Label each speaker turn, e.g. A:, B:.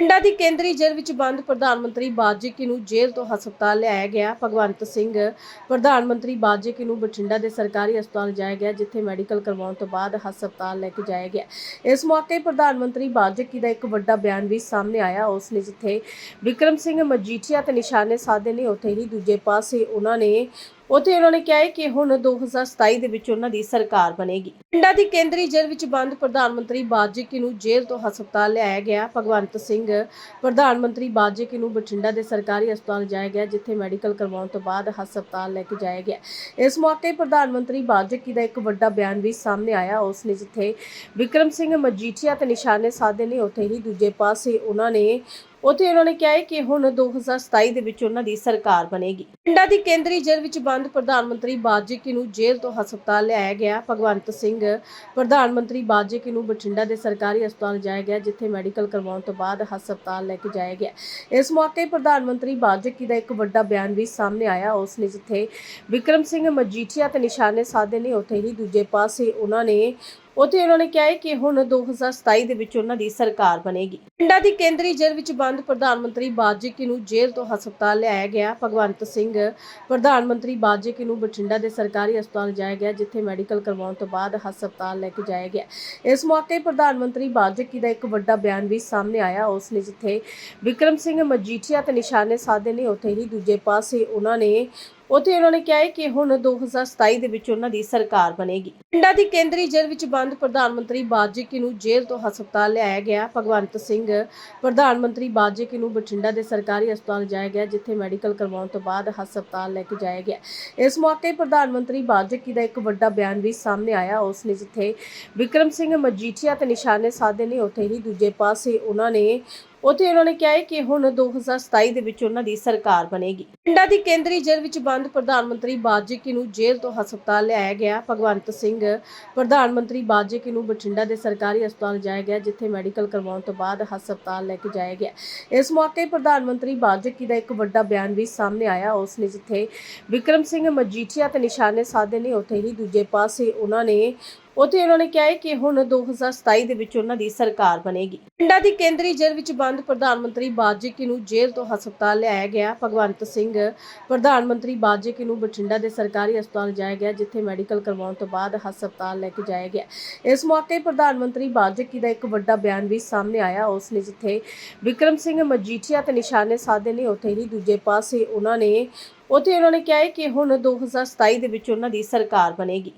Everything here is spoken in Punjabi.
A: ਪਿੰਡਾਂ ਦੀ ਕੇਂਦਰੀ ਜੇਲ੍ਹ ਵਿੱਚ ਬੰਦ ਪ੍ਰਧਾਨ ਮੰਤਰੀ ਬਾਜੇਕੀ ਨੂੰ ਜੇਲ੍ਹ ਤੋਂ ਹਸਪਤਾਲ ਲਿਆਇਆ ਗਿਆ। ਭਗਵੰਤ ਸਿੰਘ, ਪ੍ਰਧਾਨ ਮੰਤਰੀ ਬਾਜੇਕੀ ਨੂੰ ਬਠਿੰਡਾ ਦੇ ਸਰਕਾਰੀ ਹਸਪਤਾਲ ਜਾਇਆ ਗਿਆ, ਜਿੱਥੇ ਮੈਡੀਕਲ ਕਰਵਾਉਣ ਤੋਂ ਬਾਅਦ ਹਸਪਤਾਲ ਲੈ ਕੇ ਜਾਇਆ ਗਿਆ। ਇਸ ਮੌਕੇ ਪ੍ਰਧਾਨ ਮੰਤਰੀ ਬਾਜੇਕੀ ਦਾ ਇੱਕ ਵੱਡਾ ਬਿਆਨ ਵੀ ਸਾਹਮਣੇ ਆਇਆ। ਉਸ ਨੇ ਜਿੱਥੇ ਵਿਕਰਮ ਸਿੰਘ ਮਜੀਠੀਆ ਤੇ ਨਿਸ਼ਾਨੇ ਸਾਧੇ ਨੇ, ਉੱਥੇ ਹੀ ਦੂਜੇ ਪਾਸੇ ਉਹਨਾਂ ਨੇ ਉੱਥੇ ਉਹਨਾਂ ਨੇ ਕਿਹਾ ਹੈ ਕਿ ਹੁਣ 2027 ਦੇ ਵਿੱਚ ਉਹਨਾਂ ਦੀ ਸਰਕਾਰ ਬਣੇਗੀ। ਪਿੰਡਾਂ ਦੀ ਕੇਂਦਰੀ ਜੇਲ੍ਹ ਵਿੱਚ ਬੰਦ ਪ੍ਰਧਾਨ ਮੰਤਰੀ ਬਾਜੇਕੀ ਨੂੰ ਜੇਲ੍ਹ ਤੋਂ ਹਸਪਤਾਲ ਲਿਆਇਆ ਗਿਆ। ਭਗਵੰਤ ਸਿੰਘ, ਪ੍ਰਧਾਨ ਮੰਤਰੀ ਬਾਜੇਕੀ ਨੂੰ ਬਠਿੰਡਾ ਦੇ ਸਰਕਾਰੀ ਹਸਪਤਾਲ ਜਾਇਆ ਗਿਆ, ਜਿੱਥੇ ਮੈਡੀਕਲ ਕਰਵਾਉਣ ਤੋਂ ਬਾਅਦ ਹਸਪਤਾਲ ਲੈ ਕੇ ਜਾਇਆ ਗਿਆ। ਇਸ ਮੌਕੇ ਪ੍ਰਧਾਨ ਮੰਤਰੀ ਬਾਜੇਕੀ ਦਾ ਇੱਕ ਵੱਡਾ ਬਿਆਨ ਵੀ ਸਾਹਮਣੇ ਆਇਆ। ਉਸ ਨੇ ਜਿੱਥੇ ਵਿਕਰਮ ਸਿੰਘ ਮਜੀਠੀਆ ਤੇ ਨਿਸ਼ਾਨੇ ਸਾਧੇ ਨੇ, ਉੱਥੇ ਹੀ ਦੂਜੇ ਪਾਸੇ ਉਹਨਾਂ ਨੇ ਉੱਥੇ ਉਹਨਾਂ ਨੇ ਕਿਹਾ ਹੈ ਕਿ ਹੁਣ 2027 ਦੇ ਵਿੱਚ ਉਹਨਾਂ ਦੀ ਸਰਕਾਰ ਬਣੇਗੀ। ਪਿੰਡਾਂ ਦੀ ਕੇਂਦਰੀ ਜੇਲ੍ਹ ਵਿੱਚ ਬੰਦ ਪ੍ਰਧਾਨ ਮੰਤਰੀ ਬਾਜੇਕੀ ਨੂੰ ਜੇਲ੍ਹ ਤੋਂ ਹਸਪਤਾਲ ਲਿਆਇਆ ਗਿਆ। ਭਗਵੰਤ ਸਿੰਘ, ਪ੍ਰਧਾਨ ਮੰਤਰੀ ਬਾਜੇਕੀ ਨੂੰ ਬਠਿੰਡਾ ਦੇ ਸਰਕਾਰੀ ਹਸਪਤਾਲ ਜਾਇਆ ਗਿਆ, ਜਿੱਥੇ ਮੈਡੀਕਲ ਕਰਵਾਉਣ ਤੋਂ ਬਾਅਦ ਹਸਪਤਾਲ ਲੈ ਕੇ ਜਾਇਆ ਗਿਆ। ਇਸ ਮੌਕੇ ਪ੍ਰਧਾਨ ਮੰਤਰੀ ਬਾਜੇਕੀ ਦਾ ਇੱਕ ਵੱਡਾ ਬਿਆਨ ਵੀ ਸਾਹਮਣੇ ਆਇਆ। ਉਸ ਨੇ ਜਿੱਥੇ ਵਿਕਰਮ ਸਿੰਘ ਮਜੀਠੀਆ ਤੇ ਨਿਸ਼ਾਨੇ ਸਾਧੇ ਨੇ, ਉੱਥੇ ਹੀ ਦੂਜੇ ਪਾਸੇ ਉਹਨਾਂ ਨੇ ਉੱਥੇ ਉਹਨਾਂ ਨੇ ਕਿਹਾ ਹੈ ਕਿ ਹੁਣ 2027 ਦੇ ਵਿੱਚ ਉਹਨਾਂ ਦੀ ਸਰਕਾਰ ਬਣੇਗੀ। ਪਿੰਡਾਂ ਦੀ ਕੇਂਦਰੀ ਜੇਲ੍ਹ ਵਿੱਚ ਬੰਦ ਪ੍ਰਧਾਨ ਮੰਤਰੀ ਬਾਜੇਕੀ ਨੂੰ ਜੇਲ੍ਹ ਤੋਂ ਹਸਪਤਾਲ ਲਿਆਇਆ ਗਿਆ। ਭਗਵੰਤ ਸਿੰਘ ਪ੍ਰਧਾਨ ਮੰਤਰੀ ਬਾਜੇਕੀ ਨੂੰ ਬਠਿੰਡਾ ਦੇ ਸਰਕਾਰੀ ਹਸਪਤਾਲ ਜਾਇਆ ਗਿਆ, ਜਿੱਥੇ ਮੈਡੀਕਲ ਕਰਵਾਉਣ ਤੋਂ ਬਾਅਦ ਹਸਪਤਾਲ ਲੈ ਕੇ ਜਾਇਆ ਗਿਆ। ਇਸ ਮੌਕੇ ਪ੍ਰਧਾਨ ਮੰਤਰੀ ਬਾਜੇਕੀ ਦਾ ਇੱਕ ਵੱਡਾ ਬਿਆਨ ਵੀ ਸਾਹਮਣੇ ਆਇਆ। ਉਸ ਨੇ ਜਿੱਥੇ ਵਿਕਰਮ ਸਿੰਘ ਮਜੀਠੀਆ ਤੇ ਨਿਸ਼ਾਨੇ ਸਾਧੇ ਨੇ, ਉੱਥੇ ਹੀ ਦੂਜੇ ਪਾਸੇ ਉਹਨਾਂ ਨੇ ਉੱਥੇ ਉਹਨਾਂ ਨੇ ਕਿਹਾ ਹੈ ਕਿ ਹੁਣ 2027 ਦੇ ਵਿੱਚ ਉਹਨਾਂ ਦੀ ਸਰਕਾਰ ਬਣੇਗੀ। ਪਿੰਡਾਂ ਦੀ ਕੇਂਦਰੀ ਜੇਲ੍ਹ ਵਿੱਚ ਬੰਦ ਪ੍ਰਧਾਨ ਮੰਤਰੀ ਬਾਜੇਕੀ ਨੂੰ ਜੇਲ੍ਹ ਤੋਂ ਹਸਪਤਾਲ ਲਿਆਇਆ ਗਿਆ। ਭਗਵੰਤ ਸਿੰਘ ਪ੍ਰਧਾਨ ਮੰਤਰੀ ਬਾਜੇਕੀ ਨੂੰ ਬਠਿੰਡਾ ਦੇ ਸਰਕਾਰੀ ਹਸਪਤਾਲ ਜਾਇਆ ਗਿਆ, ਜਿੱਥੇ ਮੈਡੀਕਲ ਕਰਵਾਉਣ ਤੋਂ ਬਾਅਦ ਹਸਪਤਾਲ ਲੈ ਕੇ ਜਾਇਆ ਗਿਆ। ਇਸ ਮੌਕੇ ਪ੍ਰਧਾਨ ਮੰਤਰੀ ਬਾਜੇਕੀ ਦਾ ਇੱਕ ਵੱਡਾ ਬਿਆਨ ਵੀ ਸਾਹਮਣੇ ਆਇਆ। ਉਸ ਨੇ ਜਿੱਥੇ ਵਿਕਰਮ ਸਿੰਘ ਮਜੀਠੀਆ ਤੇ ਨਿਸ਼ਾਨੇ ਸਾਧੇ ਨੇ, ਉੱਥੇ ਹੀ ਦੂਜੇ ਪਾਸੇ ਉਹਨਾਂ ਨੇ ਉੱਥੇ ਉਹਨਾਂ ਨੇ ਕਿਹਾ ਹੈ ਕਿ ਹੁਣ 2027 ਦੇ ਵਿੱਚ ਉਹਨਾਂ ਦੀ ਸਰਕਾਰ ਬਣੇਗੀ। ਪਿੰਡਾਂ ਦੀ ਕੇਂਦਰੀ ਜੇਲ੍ਹ ਵਿੱਚ ਬੰਦ ਪ੍ਰਧਾਨ ਮੰਤਰੀ ਬਾਜੇਕੀ ਨੂੰ ਜੇਲ੍ਹ ਤੋਂ ਹਸਪਤਾਲ ਲਿਆਇਆ ਗਿਆ। ਭਗਵੰਤ ਸਿੰਘ, ਪ੍ਰਧਾਨ ਮੰਤਰੀ ਬਾਜੇਕੀ ਨੂੰ ਬਠਿੰਡਾ ਦੇ ਸਰਕਾਰੀ ਹਸਪਤਾਲ ਜਾਇਆ ਗਿਆ, ਜਿੱਥੇ ਮੈਡੀਕਲ ਕਰਵਾਉਣ ਤੋਂ ਬਾਅਦ ਹਸਪਤਾਲ ਲੈ ਕੇ ਜਾਇਆ ਗਿਆ। ਇਸ ਮੌਕੇ ਪ੍ਰਧਾਨ ਮੰਤਰੀ ਬਾਜੇਕੀ ਦਾ ਇੱਕ ਵੱਡਾ ਬਿਆਨ ਵੀ ਸਾਹਮਣੇ ਆਇਆ। ਉਸ ਨੇ ਜਿੱਥੇ ਵਿਕਰਮ ਸਿੰਘ ਮਜੀਠੀਆ ਤੇ ਨਿਸ਼ਾਨੇ ਸਾਧੇ ਨੇ, ਉੱਥੇ ਹੀ ਦੂਜੇ ਪਾਸੇ ਉਹਨਾਂ ਨੇ ਉੱਥੇ ਉਹਨਾਂ ਨੇ ਕਿਹਾ ਹੈ ਕਿ ਹੁਣ 2027 ਦੇ ਵਿੱਚ ਉਹਨਾਂ ਦੀ ਸਰਕਾਰ ਬਣੇਗੀ। ਪਿੰਡਾਂ ਦੀ ਕੇਂਦਰੀ ਜੇਲ੍ਹ ਵਿੱਚ ਬੰਦ ਪ੍ਰਧਾਨ ਮੰਤਰੀ ਬਾਜੇਕੀ ਨੂੰ ਜੇਲ੍ਹ ਤੋਂ ਹਸਪਤਾਲ ਲਿਆਇਆ ਗਿਆ। ਭਗਵੰਤ ਸਿੰਘ ਪ੍ਰਧਾਨ ਮੰਤਰੀ ਬਾਜੇਕੀ ਨੂੰ ਬਠਿੰਡਾ ਦੇ ਸਰਕਾਰੀ ਹਸਪਤਾਲ ਜਾਇਆ ਗਿਆ, ਜਿੱਥੇ ਮੈਡੀਕਲ ਕਰਵਾਉਣ ਤੋਂ ਬਾਅਦ ਹਸਪਤਾਲ ਲੈ ਕੇ ਜਾਇਆ ਗਿਆ। ਇਸ ਮੌਕੇ ਪ੍ਰਧਾਨ ਮੰਤਰੀ ਬਾਜੇਕੀ ਦਾ ਇੱਕ ਵੱਡਾ ਬਿਆਨ ਵੀ ਸਾਹਮਣੇ ਆਇਆ। ਉਸ ਨੇ ਜਿੱਥੇ ਵਿਕਰਮ ਸਿੰਘ ਮਜੀਠੀਆ ਤੇ ਨਿਸ਼ਾਨੇ ਸਾਧੇ ਨੇ, ਉੱਥੇ ਹੀ ਦੂਜੇ ਪਾਸੇ ਉਹਨਾਂ ਨੇ, ਉੱਥੇ ਉਹਨਾਂ ਨੇ ਕਿਹਾ ਹੈ ਕਿ ਹੁਣ 2027 ਦੇ ਵਿੱਚ ਉਹਨਾਂ ਦੀ ਸਰਕਾਰ ਬਣੇਗੀ।